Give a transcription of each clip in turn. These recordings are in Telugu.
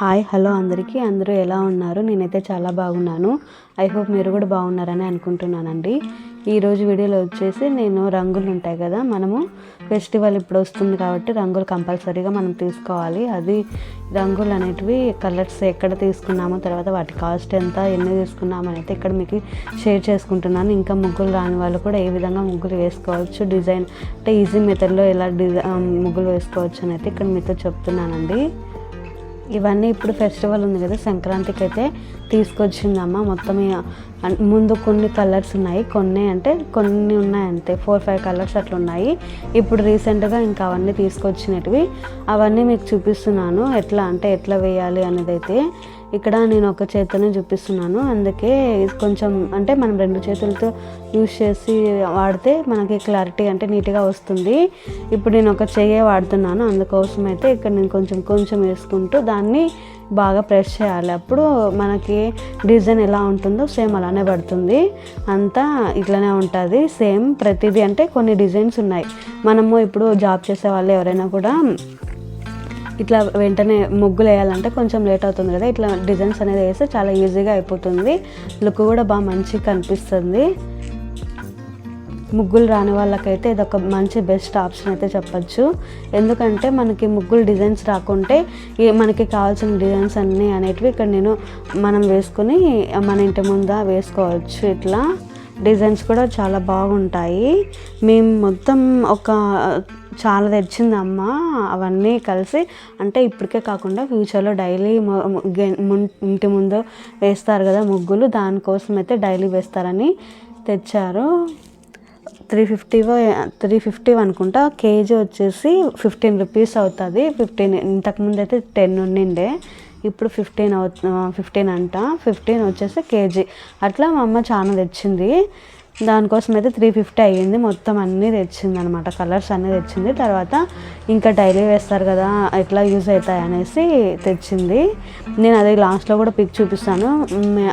హాయ్ హలో అందరికీ. అందరూ ఎలా ఉన్నారు? నేనైతే చాలా బాగున్నాను. ఐ హోప్ మీరు కూడా బాగున్నారని అనుకుంటున్నానండి. ఈరోజు వీడియోలో వచ్చేసి నేను రంగులు ఉంటాయి కదా మనము ఫెస్టివల్ ఇప్పుడు వస్తుంది కాబట్టి రంగులు కంపల్సరీగా మనం తీసుకోవాలి. అది రంగులు అనేటివి కలర్స్ ఎక్కడ తీసుకున్నామో తర్వాత వాటి కాస్ట్ ఎంత ఎన్ని తీసుకున్నామో అయితే ఇక్కడ మీకు షేర్ చేసుకుంటున్నాను. ఇంకా ముగ్గులు రాని వాళ్ళు కూడా ఏ విధంగా ముగ్గులు వేసుకోవచ్చు డిజైన్ అంటే ఈజీ మెథడ్లో ఎలా డిజైన్ ముగ్గులు వేసుకోవచ్చు అని అయితే ఇక్కడ మీతో చెప్తున్నానండి. ఇవన్నీ ఇప్పుడు ఫెస్టివల్ ఉంది కదా సంక్రాంతికి అయితే తీసుకొచ్చిందమ్మ. మొత్తం ముందు కొన్ని కలర్స్ ఉన్నాయి. కొన్ని అంటే కొన్ని ఉన్నాయి అంతే. ఫోర్ ఫైవ్ కలర్స్ అట్లా ఉన్నాయి ఇప్పుడు రీసెంట్గా ఇంకా అవన్నీ తీసుకొచ్చినవి అవన్నీ మీకు చూపిస్తున్నాను. ఎట్లా అంటే ఎట్లా వేయాలి అనేది అయితే. ఇక్కడ నేను ఒక చేతితోనే చూపిస్తున్నాను. అందుకే కొంచెం అంటే మనం రెండు చేతులతో యూస్ చేసి వాడితే మనకి క్లారిటీ అంటే నీట్గా వస్తుంది. ఇప్పుడు నేను ఒక చెయ్యే వాడుతున్నాను. అందుకోసం అయితే ఇక్కడ నేను కొంచెం కొంచెం వేసుకుంటూ దాన్ని బాగా ప్రెస్ చేయాలి. అప్పుడు మనకి డిజైన్ ఎలా ఉంటుందో సేమ్ అలానే పడుతుంది. అంతా ఇట్లానే ఉంటుంది. సేమ్ ప్రతిదీ అంటే కొన్ని డిజైన్స్ ఉన్నాయి. మనము ఇప్పుడు జాబ్ చేసే వాళ్ళు ఎవరైనా కూడా ఇట్లా వెంటనే ముగ్గులు వేయాలంటే కొంచెం లేట్ అవుతుంది కదా. ఇట్లా డిజైన్స్ అనేది వేస్తే చాలా ఈజీగా అయిపోతుంది. లుక్ కూడా బాగా మంచిగా కనిపిస్తుంది. ముగ్గులు రాని వాళ్ళకైతే ఇది ఒక మంచి బెస్ట్ ఆప్షన్ అయితే చెప్పచ్చు. ఎందుకంటే మనకి ముగ్గులు డిజైన్స్ రాకుంటే మనకి కావాల్సిన డిజైన్స్ అన్నీ అనేటివి ఇక్కడ నేను మనం వేసుకొని మన ఇంటి ముందా వేసుకోవచ్చు ఇట్లా. డిజైన్స్ కూడా చాలా బాగుంటాయి. మేము మొత్తం ఒక చాలా తెచ్చిందమ్మ అవన్నీ కలిసి అంటే ఇప్పటికే కాకుండా ఫ్యూచర్లో డైలీ ఇంటి ముందు వేస్తారు కదా ముగ్గులు దానికోసం అయితే డైలీ వేస్తారని తెచ్చారు. త్రీ ఫిఫ్టీ త్రీ ఫిఫ్టీ అనుకుంటా కేజీ వచ్చేసి ఫిఫ్టీన్ రూపీస్ అవుతుంది. ఫిఫ్టీన్ ఇంతకుముందు అయితే టెన్ ఉండిండే. ఇప్పుడు ఫిఫ్టీన్ అవు ఫిఫ్టీన్ అంట. ఫిఫ్టీన్ వచ్చేసి కేజీ. అట్లా మా అమ్మ చాలా తెచ్చింది. దానికోసం అయితే త్రీ ఫిఫ్టీ అయ్యింది. మొత్తం అన్నీ తెచ్చింది అనమాట కలర్స్ అన్నీ తెచ్చింది. తర్వాత ఇంకా డైలీ వేస్తారు కదా ఎట్లా యూజ్ అవుతాయి అనేసి తెచ్చింది. నేను అది లాస్ట్లో కూడా పిక్ చూపిస్తాను.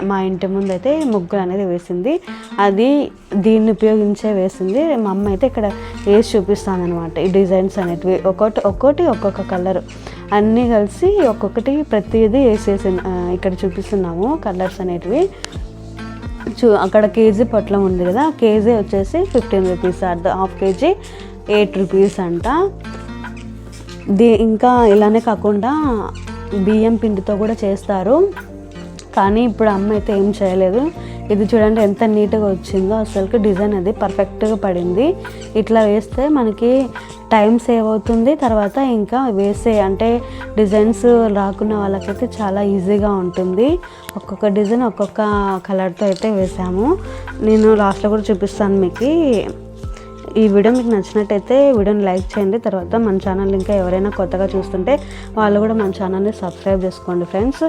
మా ఇంటి ముందు అయితే ముగ్గులు అనేది వేసింది. అది దీన్ని ఉపయోగించే వేసింది. మా అమ్మ అయితే ఇక్కడ వేసి చూపిస్తాను అనమాట ఈ డిజైన్స్ అనేటివి. ఒక్కొక్కటి ఒక్కొక్కటి ఒక్కొక్క కలర్ అన్నీ కలిసి ఒక్కొక్కటి ప్రతిదీ వేసేసి ఇక్కడ చూపిస్తున్నాము కలర్స్ అనేటివి. చూ అక్కడ కేజీ పొట్లం ఉంది కదా కేజీ వచ్చేసి ఫిఫ్టీన్ రూపీస్ అర్ధ half K G eight rupees అంట. దీ ఇంకా ఇలానే కాకుండా బియ్యం పిండితో కూడా చేస్తారు. కానీ ఇప్పుడు అమ్మ అయితే ఏం చేయలేదు. ఇది చూడండి ఎంత నీట్గా వచ్చిందో అసలుకి డిజైన్ అది పర్ఫెక్ట్గా పడింది. ఇట్లా వేస్తే మనకి టైం సేవ్ అవుతుంది తర్వాత ఇంకా వేసే అంటే డిజైన్స్ రాకున్న వాళ్ళకైతే చాలా ఈజీగా ఉంటుంది. ఒక్కొక్క డిజైన్ ఒక్కొక్క కలర్తో అయితే వేసాము. నేను లాస్ట్లో కూడా చూపిస్తాను మీకు. ఈ వీడియో మీకు నచ్చినట్టయితే వీడియోని లైక్ చేయండి తర్వాత మన ఛానల్ ఇంకా ఎవరైనా కొత్తగా చూస్తుంటే వాళ్ళు కూడా మన ఛానల్ని సబ్స్క్రైబ్ చేసుకోండి ఫ్రెండ్స్.